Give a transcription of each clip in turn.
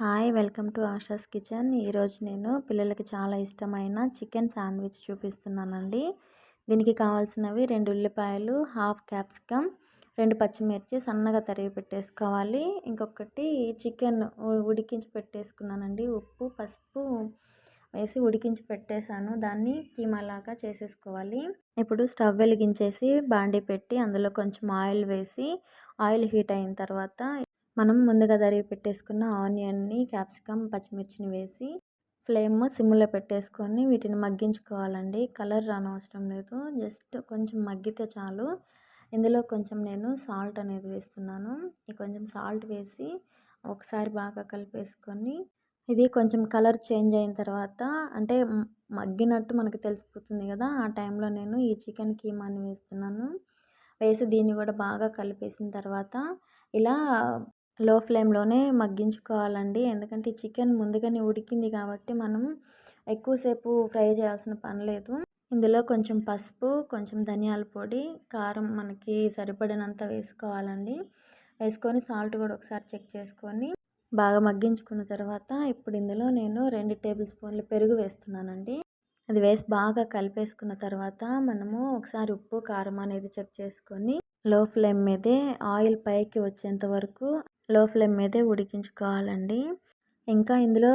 Hi welcome to Asha's kitchen. ఈరోజు నేను పిల్లలకి చాలా ఇష్టమైన చికెన్ శాండ్విచ్ చూపిస్తున్నానండి. దీనికి కావాల్సినవి రెండు ఉల్లిపాయలు హాఫ్ క్యాప్సికమ్ రెండు పచ్చిమిర్చి సన్నగా తరిగి పెట్టేసుకోవాలి. ఇంకొకటి చికెన్ ఉడికించి పెట్టేసుకున్నానండి. ఉప్పు పసుపు వేసి ఉడికించి పెట్టేశాను. దాన్ని కీమాలాగా చేసేసుకోవాలి. ఇప్పుడు స్టవ్ వెలిగించేసి బాండీ పెట్టి అందులో కొంచెం ఆయిల్ వేసి ఆయిల్ హీట్ అయిన తర్వాత మనం ముందుగా తరిగి పెట్టేసుకున్న ఆనియన్ని క్యాప్సికమ్ పచ్చిమిర్చిని వేసి ఫ్లేమ్ సిమ్లో పెట్టేసుకొని వీటిని మగ్గించుకోవాలండి. కలర్ రానవసరం లేదు. జస్ట్ కొంచెం మగ్గితే చాలు. ఇందులో కొంచెం నేను సాల్ట్ అనేది వేస్తున్నాను. కొంచెం సాల్ట్ వేసి ఒకసారి బాగా కలిపేసుకొని ఇది కొంచెం కలర్ చేంజ్ అయిన తర్వాత అంటే మగ్గినట్టు మనకు తెలిసిపోతుంది కదా. ఆ టైంలో నేను ఈ చికెన్ కీమాని వేస్తున్నాను. వేసి దీన్ని కూడా బాగా కలిపేసిన తర్వాత ఇలా లో ఫ్లేమ్లోనే మగ్గించుకోవాలండి. ఎందుకంటే చికెన్ ముందుగానే ఉడికింది కాబట్టి మనం ఎక్కువసేపు ఫ్రై చేయాల్సిన పని లేదు. ఇందులో కొంచెం పసుపు కొంచెం ధనియాల పొడి కారం మనకి సరిపడినంత వేసుకోవాలండి. వేసుకొని సాల్ట్ కూడా ఒకసారి చెక్ చేసుకొని బాగా మగ్గించుకున్న తర్వాత ఇప్పుడు ఇందులో నేను రెండు టేబుల్ స్పూన్లు పెరుగు వేస్తున్నానండి. అది వేసి బాగా కలిపేసుకున్న తర్వాత మనము ఒకసారి ఉప్పు కారం అనేది చెక్ చేసుకొని లో ఫ్లేమ్ మీదే ఆయిల్ పైకి వచ్చేంత వరకు లో ఫ్లేమ్ మీదే ఉడికించుకోవాలండి. ఇంకా ఇందులో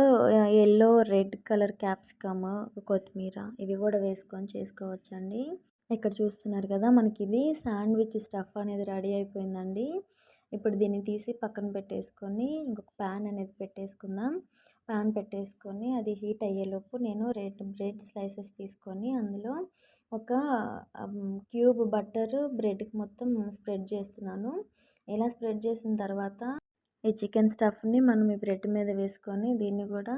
ఎల్లో రెడ్ కలర్ క్యాప్సికమ్ కొత్తిమీర ఇవి కూడా వేసుకొని చేసుకోవచ్చండి. ఇక్కడ చూస్తున్నారు కదా మనకి ఇది శాండ్విచ్ స్టఫ్ అనేది రెడీ అయిపోయిందండి. ఇప్పుడు దీన్ని తీసి పక్కన పెట్టేసుకొని ఇంకొక ప్యాన్ అనేది పెట్టేసుకుందాం. ప్యాన్ పెట్టేసుకొని అది హీట్ అయ్యేలోపు నేను రెడ్ బ్రెడ్ స్లైసెస్ తీసుకొని అందులో ఒక క్యూబ్ బటర్ బ్రెడ్కి మొత్తం స్ప్రెడ్ చేస్తున్నాను. ఇలా స్ప్రెడ్ చేసిన తర్వాత ఈ చికెన్ స్టఫ్ని మనం ఈ బ్రెడ్ మీద వేసుకొని దీన్ని కూడా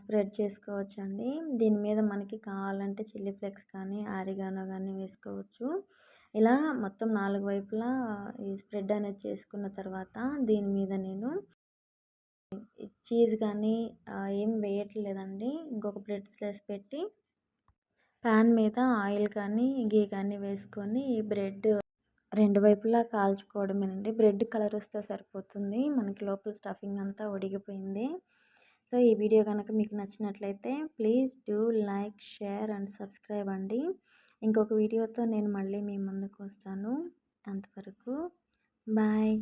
స్ప్రెడ్ చేసుకోవచ్చండి. దీని మీద మనకి కావాలంటే చిల్లీ ఫ్లేక్స్ కానీ ఆరిగానో కానీ వేసుకోవచ్చు. ఇలా మొత్తం నాలుగు వైపులా ఈ స్ప్రెడ్ అనేది చేసుకున్న తర్వాత దీని మీద నేను చీజ్ కానీ ఏం వేయట్లేదండి. ఇంకొక బ్రెడ్ స్లైస్ పెట్టి ప్యాన్ మీద ఆయిల్ కానీ గీ కానీ వేసుకొని ఈ బ్రెడ్ రెండు వైపులా కాల్చుకోవడమేనండి. బ్రెడ్ కలర్ వస్తే సరిపోతుంది. మనకి లోపల స్టఫింగ్ అంతా ఉడికిపోయింది సో ఈ వీడియో కనుక మీకు నచ్చినట్లయితే please do like share and subscribe అండి. ఇంకొక వీడియోతో నేను మళ్ళీ మీ ముందుకు వస్తాను. అంతవరకు బాయ్.